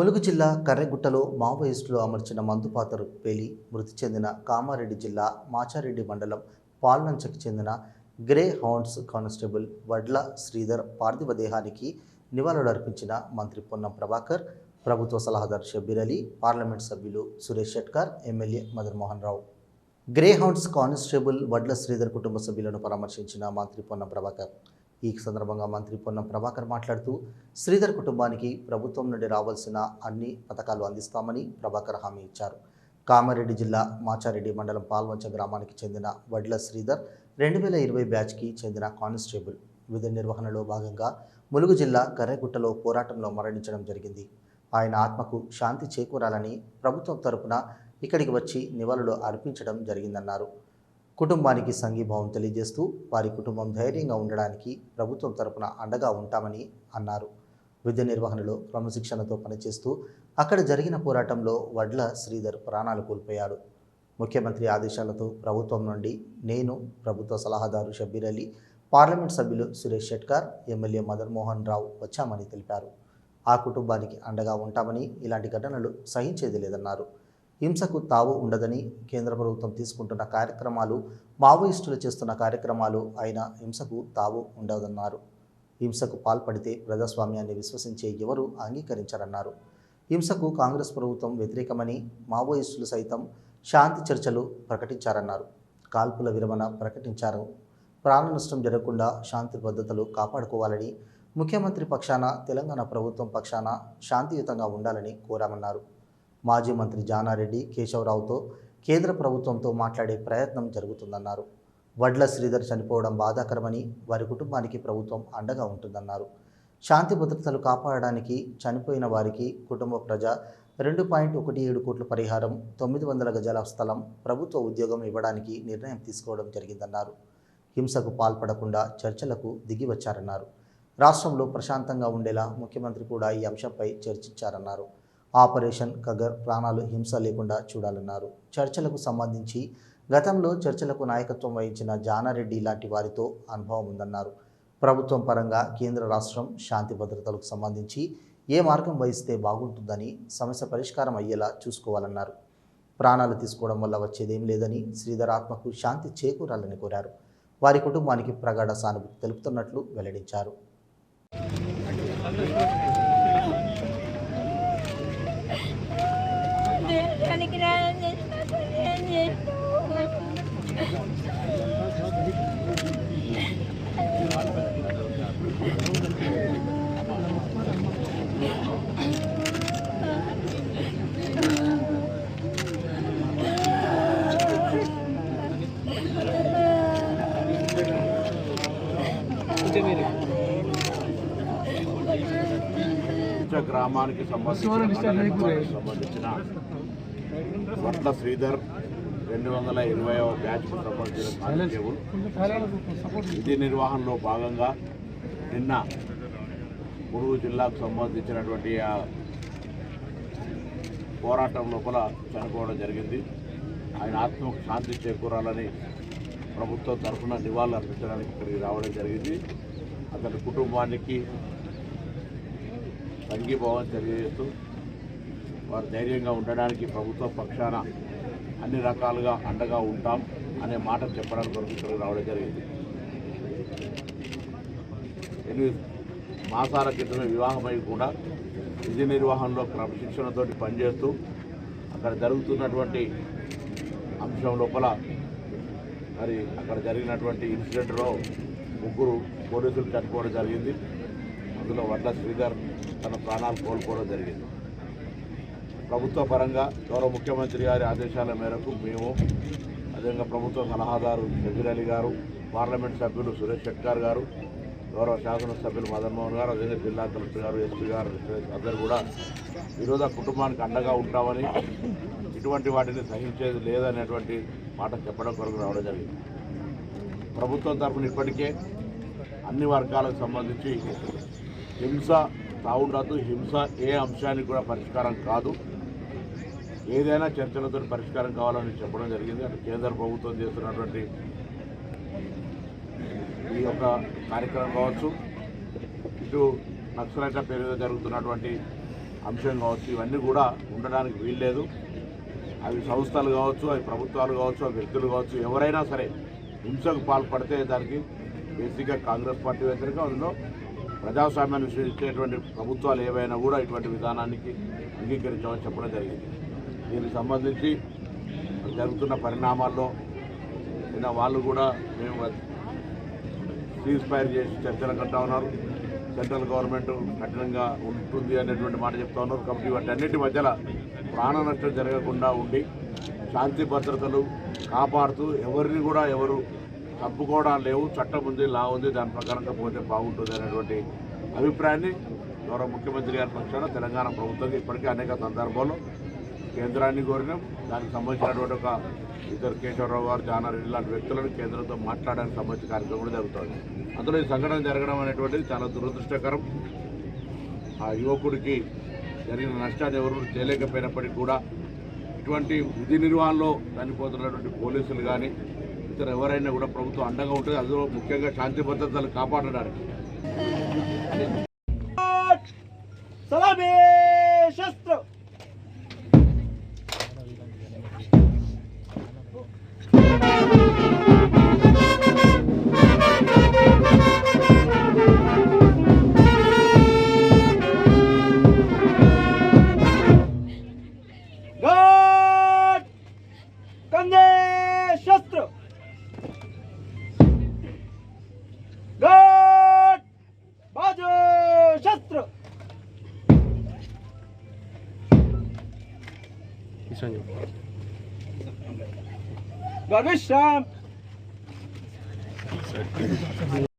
ములుగు జిల్లా కర్రెగుట్టలో మావోయిస్టులు అమర్చిన మందుపాతరు పేలి మృతి చెందిన కామారెడ్డి జిల్లా మాచారెడ్డి మండలం పాల్నంచకు చెందిన grey hounds constable Vadla Sridhar పార్థివ దేహానికి నివాళులర్పించిన మంత్రి పొన్నం ప్రభాకర్ ప్రభుత్వ సలహాదారు షబ్బీర్ అలీ పార్లమెంట్ సభ్యులు Suresh Shetkar MLA Madanmohan Rao. Greyhounds constable Vadla Sridhar కుటుంబ సభ్యులను పరామర్శించిన మంత్రి పొన్నం ప్రభాకర్ ఈ సందర్భంగా మంత్రి పొన్నం ప్రభాకర్ మాట్లాడుతూ శ్రీధర్ కుటుంబానికి ప్రభుత్వం నుండి రావాల్సిన అన్ని పథకాలు అందిస్తామని ప్రభాకర్ హామీ ఇచ్చారు. కామారెడ్డి జిల్లా మాచారెడ్డి మండలం పాల్వంచ గ్రామానికి చెందిన వడ్ల శ్రీధర్ రెండు వేల ఇరవై బ్యాచ్కి చెందిన కానిస్టేబుల్. విధి నిర్వహణలో భాగంగా ములుగు జిల్లా కర్రెగుట్టలో పోరాటంలో మరణించడం జరిగింది. ఆయన ఆత్మకు శాంతి చేకూరాలని ప్రభుత్వం తరపున ఇక్కడికి వచ్చి నివాళులు అర్పించడం జరిగిందన్నారు. కుటుంబానికి సంఘీభావం తెలియజేస్తూ వారి కుటుంబం ధైర్యంగా ఉండడానికి ప్రభుత్వం తరపున అండగా ఉంటామని అన్నారు. విద్య నిర్వహణలో క్రమశిక్షణతో పనిచేస్తూ అక్కడ జరిగిన పోరాటంలో వడ్ల శ్రీధర్ ప్రాణాలు కోల్పోయాడు. ముఖ్యమంత్రి ఆదేశాలతో ప్రభుత్వం నుండి నేను ప్రభుత్వ సలహాదారు షబ్బీర్ అలీ పార్లమెంట్ సభ్యులు సురేష్ షెట్కార్ ఎమ్మెల్యే మదన్మోహన్ రావు వచ్చామని తెలిపారు. ఆ కుటుంబానికి అండగా ఉంటామని ఇలాంటి ఘటనలు సహించేది లేదన్నారు. హింసకు తావు ఉండదని కేంద్ర ప్రభుత్వం తీసుకుంటున్న కార్యక్రమాలు మావోయిస్టులు చేస్తున్న కార్యక్రమాలు అయినా హింసకు తావు ఉండదన్నారు. హింసకు పాల్పడితే ప్రజాస్వామ్యాన్ని విశ్వసించే ఎవరు అంగీకరించారన్నారు. హింసకు కాంగ్రెస్ ప్రభుత్వం వ్యతిరేకమని మావోయిస్టులు సైతం శాంతి చర్చలు ప్రకటించారన్నారు. కాల్పుల విరమణ ప్రకటించారు. ప్రాణ నష్టం జరగకుండా శాంతి భద్రతలు కాపాడుకోవాలని ముఖ్యమంత్రి పక్షాన తెలంగాణ ప్రభుత్వం పక్షాన శాంతియుతంగా ఉండాలని కోరామన్నారు. మాజీ మంత్రి జానారెడ్డి కేశవరావుతో కేంద్ర ప్రభుత్వంతో మాట్లాడే ప్రయత్నం జరుగుతుందన్నారు. వడ్ల శ్రీధర్ చనిపోవడం బాధాకరమని వారి కుటుంబానికి ప్రభుత్వం అండగా ఉంటుందన్నారు. శాంతి భద్రతలు కాపాడడానికి చనిపోయిన వారికి కుటుంబ ప్రజ రెండు పాయింట్ ఒకటి ఏడు కోట్ల పరిహారం తొమ్మిది వందల గజాల స్థలం ప్రభుత్వ ఉద్యోగం ఇవ్వడానికి నిర్ణయం తీసుకోవడం జరిగిందన్నారు. హింసకు పాల్పడకుండా చర్చలకు దిగి వచ్చారన్నారు రాష్ట్రంలో ప్రశాంతంగా ఉండేలా ముఖ్యమంత్రి కూడా ఈ అంశంపై చర్చించారన్నారు. ఆపరేషన్ కగర్ ప్రాణాలు హింస లేకుండా చూడాలన్నారు. చర్చలకు సంబంధించి గతంలో చర్చలకు నాయకత్వం వహించిన జానారెడ్డి లాంటి వారితో అనుభవం ఉందన్నారు. ప్రభుత్వం పరంగా కేంద్ర రాష్ట్రం శాంతి భద్రతలకు సంబంధించి ఏ మార్గం వహిస్తే బాగుంటుందని సమస్య పరిష్కారం అయ్యేలా చూసుకోవాలన్నారు. ప్రాణాలు తీసుకోవడం వల్ల వచ్చేదేం లేదని శ్రీధర్ ఆత్మకు శాంతి చేకూరాలని కోరారు. వారి కుటుంబానికి ప్రగాఢ సానుభూతి తెలుపుతున్నట్లు వెల్లడించారు. ఉచ్చ గ్రామానికి సంబంధించిన వడ్ల శ్రీధర్ రెండు వందల బ్యాచ్కు సంబంధించిన కానిస్టేబుల్ విధి నిర్వహణలో భాగంగా నిన్న ములుగు జిల్లాకు సంబంధించినటువంటి ఆ పోరాటం లోపల చనిపోవడం జరిగింది. ఆయన ఆత్మకు శాంతి చేకూరాలని ప్రభుత్వం తరఫున నివాళులు అర్పించడానికి ఇక్కడికి రావడం జరిగింది. అతని కుటుంబానికి సంఘీభావం తెలియజేస్తూ వారు ధైర్యంగా ఉండడానికి ప్రభుత్వ పక్షాన అన్ని రకాలుగా అండగా ఉంటాం అనే మాట చెప్పడానికి కొరకు ఇక్కడికి రావడం జరిగింది. ఎనిమిది మాసాల క్రితమే వివాహమై కూడా విధి నిర్వహణలో క్రమశిక్షణతో పనిచేస్తూ అక్కడ జరుగుతున్నటువంటి అంశం లోపల మరి అక్కడ జరిగినటువంటి ఇన్సిడెంట్లో ముగ్గురు పోలీసులు చనిపోవడం జరిగింది. అందులో వడ్ల శ్రీధర్ తన ప్రాణాలు కోల్పోవడం జరిగింది. ప్రభుత్వ పరంగా గౌరవ ముఖ్యమంత్రి గారి ఆదేశాల మేరకు మేము అదేవిధంగా ప్రభుత్వ సలహాదారు షబీర్ అలీ గారు పార్లమెంట్ సభ్యులు సురేష్ షెట్కర్ గారు గౌరవ శాసనసభ్యులు మదన్ మోహన్ గారు అదేవిధంగా జిల్లా కలెక్టర్ గారు ఎస్పీ గారు అందరూ కూడా ఈరోజు ఆ కుటుంబానికి అండగా ఉంటామని ఇటువంటి వాటిని సహించేది లేదనేటువంటి మాట చెప్పడం కొరకు రావడం జరిగింది. ప్రభుత్వం తరఫున ఇప్పటికే అన్ని వర్గాలకు సంబంధించి హింస తావుండదు హింస ఏ అంశానికి కూడా పరిష్కారం కాదు. ఏదైనా చర్చలతో పరిష్కారం కావాలని చెప్పడం జరిగింది. అంటే కేంద్ర ప్రభుత్వం చేస్తున్నటువంటి ఈ యొక్క కార్యక్రమం కావచ్చు ఇటు నక్సలైట పేరు జరుగుతున్నటువంటి అంశం కావచ్చు ఇవన్నీ కూడా ఉండడానికి వీల్లేదు. అవి సంస్థలు కావచ్చు అవి ప్రభుత్వాలు కావచ్చు అవి వ్యక్తులు కావచ్చు ఎవరైనా సరే హింసకు పాల్పడితే దానికి బేసిక్గా కాంగ్రెస్ పార్టీ వ్యతిరేకం అందులో ప్రజాస్వామ్యాన్ని విశ్వసించేటువంటి ప్రభుత్వాలు ఏవైనా కూడా ఇటువంటి విధానానికి అంగీకరించమని చెప్పడం జరిగింది. దీనికి సంబంధించి జరుగుతున్న పరిణామాల్లో నిన్న వాళ్ళు కూడా మేము సీజ్ ఫైర్ చేసి చర్చలు కట్టా ఉన్నారు. సెంట్రల్ గవర్నమెంట్ కఠినంగా ఉంటుంది అనేటువంటి మాట చెప్తా ఉన్నారు. కాబట్టి వాటన్నిటి మధ్యలో ప్రాణ నష్టం జరగకుండా ఉండి శాంతి భద్రతలు కాపాడుతూ ఎవరిని కూడా ఎవరు తప్పుకోవడం లేవు చట్టం ఉంది లా ఉంది దాని ప్రకారంగా పోతే బాగుంటుంది అనేటువంటి అభిప్రాయాన్ని గౌరవ ముఖ్యమంత్రి గారి పక్షాన తెలంగాణ ప్రభుత్వం ఇప్పటికే అనేక సందర్భాల్లో కేంద్రాన్ని కోరినాం. దానికి సంబంధించినటువంటి ఒక ఇద్దరు కేశవరావు గారు జానారెడ్డి లాంటి వ్యక్తులను కేంద్రంతో మాట్లాడడానికి సంబంధించిన కార్యక్రమం కూడా జరుగుతుంది. అందులో ఈ సంఘటన జరగడం అనేటువంటిది చాలా దురదృష్టకరం. ఆ యువకుడికి జరిగిన నష్టాన్ని ఎవరు చేయలేకపోయినప్పటికీ కూడా ఇటువంటి విధి నిర్వహణలో చనిపోతున్నటువంటి పోలీసులు కానీ ఇతర ఎవరైనా కూడా ప్రభుత్వం అండగా ఉంటుంది అందులో ముఖ్యంగా శాంతి భద్రతలు కాపాడడానికి. 옵션이 없어. 나